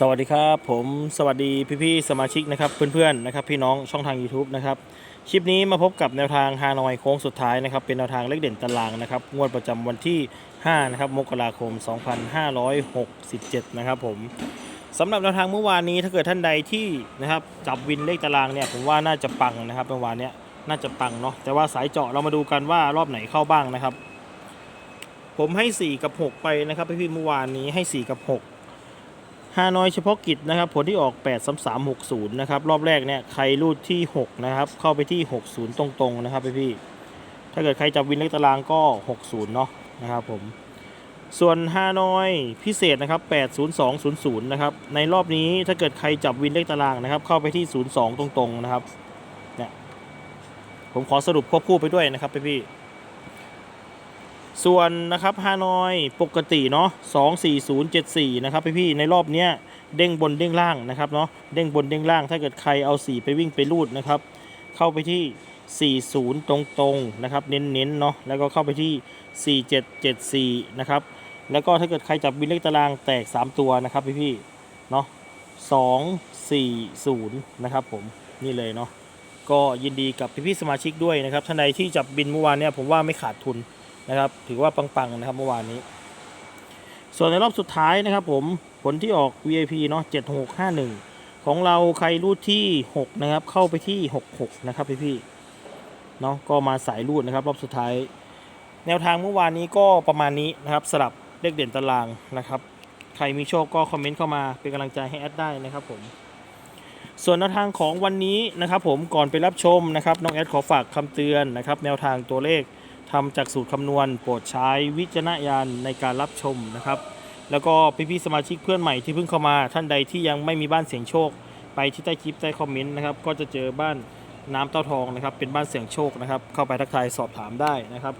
สวัสดีครับ ผมสวัสดีพี่ๆสมาชิกนะครับเพื่อนๆนะครับพี่น้องช่องทาง YouTube นะครับคลิปนี้มาพบกับแนวทางฮานอยโค้งสุดท้ายนะครับเป็นแนวทางเลขเด่นตารางนะครับงวดประจำวันที่5นะครับมกราคม 2567นะครับผมสำหรับแนวทางเมื่อวานนี้ถ้าเกิดท่านใดที่นะครับจับวินเลขตารางเนี่ยผมว่าน่าจะปังนะครับเมื่อวานเนี้ยน่าจะปังเนาะแต่ว่าสายเจาะเรามาดูกันว่ารอบไหนเข้าบ้างนะครับ ผมให้ 4 กับ 6 ไปนะครับพี่ๆเมื่อวานนี้ให้ 4 กับ 6 ฮานอยเฉพาะกิจนะครับผลที่ออก 8 3 3 6 0นะครับรอบแรกเนี่ยใครรูดที่ 6 นะครับ เข้าไปที่ 60 ตรงๆนะครับพี่ๆถ้าเกิดใครจับวินเลขตารางก็ 60 เนาะนะครับผมส่วนฮานอยพิเศษนะครับ 80200 นะครับ ในรอบนี้ถ้าเกิดใครจับวินเลขตารางนะครับ เข้าไปที่ 02 ตรงๆนะครับ เนี่ย ผมขอสรุปควบคู่ไปด้วยนะครับพี่ๆ ส่วนนะครับฮานอยปกติเนาะ24074 นะครับพี่ๆในรอบเนี้ยเด้งบนเด้งล่างนะครับเนาะเด้งบนเด้งล่าง ถ้าเกิดใครเอา 4 ไปวิ่งไปรูดนะครับ เข้าไปที่ 40 ตรงๆนะครับเน้นๆเนาะแล้วก็เข้าไปที่ 4774 นะครับ แล้วก็ถ้าเกิดใครจับบินเลขตารางแตก 3 ตัวนะครับพี่ๆเนาะ240 นะครับผมนี่เลยเนาะก็ยินดีกับพี่ๆสมาชิกด้วยนะครับท่านใดที่จับบินเมื่อวานเนี่ยผมว่าไม่ขาดทุน นะครับ ถือว่าปังๆนะครับเมื่อวานนี้ ส่วนในรอบสุดท้ายนะครับผมผลที่ออก VIP เนาะ7651 ของเราใครรูดที่ 6 นะครับ เข้าไปที่ 66 นะครับพี่ๆเนาะก็มาสายรูดนะครับรอบสุดท้าย แนวทางเมื่อวานนี้ก็ประมาณนี้นะครับสลับเลขเด่นตารางนะครับ ใครมีโชคก็คอมเมนต์เข้ามาเป็นกำลังใจให้แอดได้นะครับผมส่วนแนวทางของวันนี้นะครับผมก่อนไปรับชมนะครับน้องแอดขอฝากคำเตือนนะครับ แนวทางตัวเลข ทำจากสูตรคำนวณ โปรดใช้วิจารณญาณในการรับชมนะครับ แล้วก็พี่ๆสมาชิกเพื่อนใหม่ที่เพิ่งเข้ามาท่านใดที่ยังไม่มีบ้านเสียงโชค ไปที่ใต้คลิปใต้คอมเมนต์นะครับก็จะเจอบ้านน้ำเต้าทองนะครับ เป็นบ้านเสียงโชคนะครับ เข้าไปทักทายสอบถามได้นะครับ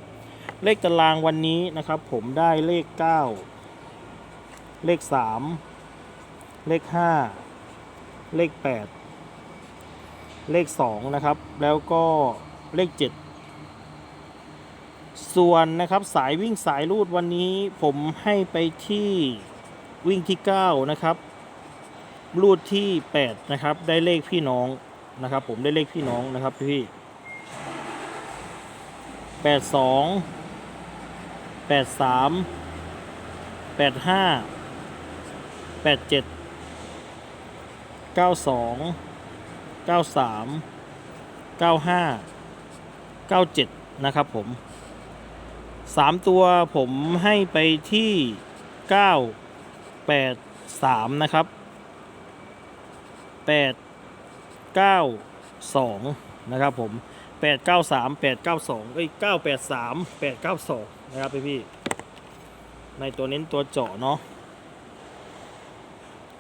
เลขตารางวันนี้นะครับ ผมได้เลข 9 เลข 3 เลข 5 เลข 8 เลข 2 นะครับ แล้วก็เลข 7 ส่วนนะครับสายวิ่งสายรูดวันนี้ผมให้ไปที่วิ่งที่ 9 นะครับ รูดที่ 8 นะครับ ได้เลขพี่น้องนะครับ ผมได้เลขพี่น้องนะครับพี่แปดสองแปดสามแปดห้าแปดเจ็ดเก้าสองเก้าสามเก้าห้าเก้าเจ็ดนะครับผม สามตัวผมให้ไปที่เก้าแปดสามนะครับแปดเก้าสองนะครับผมแปดเก้าสามแปดเก้าสองเอ้ยเก้าแปดสามแปดเก้าสองนะครับพี่พี่ในตัวเน้นตัวเจาะเนาะ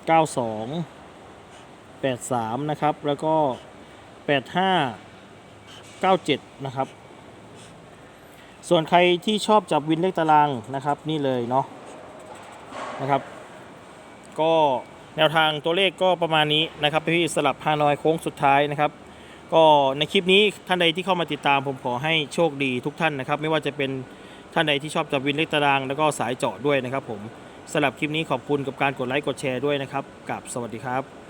เก้าสองแปดสามนะครับ แล้วก็แปดห้าเก้าเจ็ดนะครับ ส่วนใครที่ชอบจับวินเลขตารางนะครับ นี่เลยเนาะนะครับ ก็แนวทางตัวเลขก็ประมาณนี้นะครับพี่สลับฮานอยโค้งสุดท้ายนะครับ ก็ในคลิปนี้ท่านใดที่เข้ามาติดตามผมขอให้โชคดีทุกท่านนะครับ ไม่ว่าจะเป็นท่านใดที่ชอบจับวินเลขตาราง แล้วก็สายเจาะด้วยนะครับผมสลับคลิปนี้ขอบคุณกับการกดไลค์กดแชร์ด้วยนะครับกับสวัสดีครับ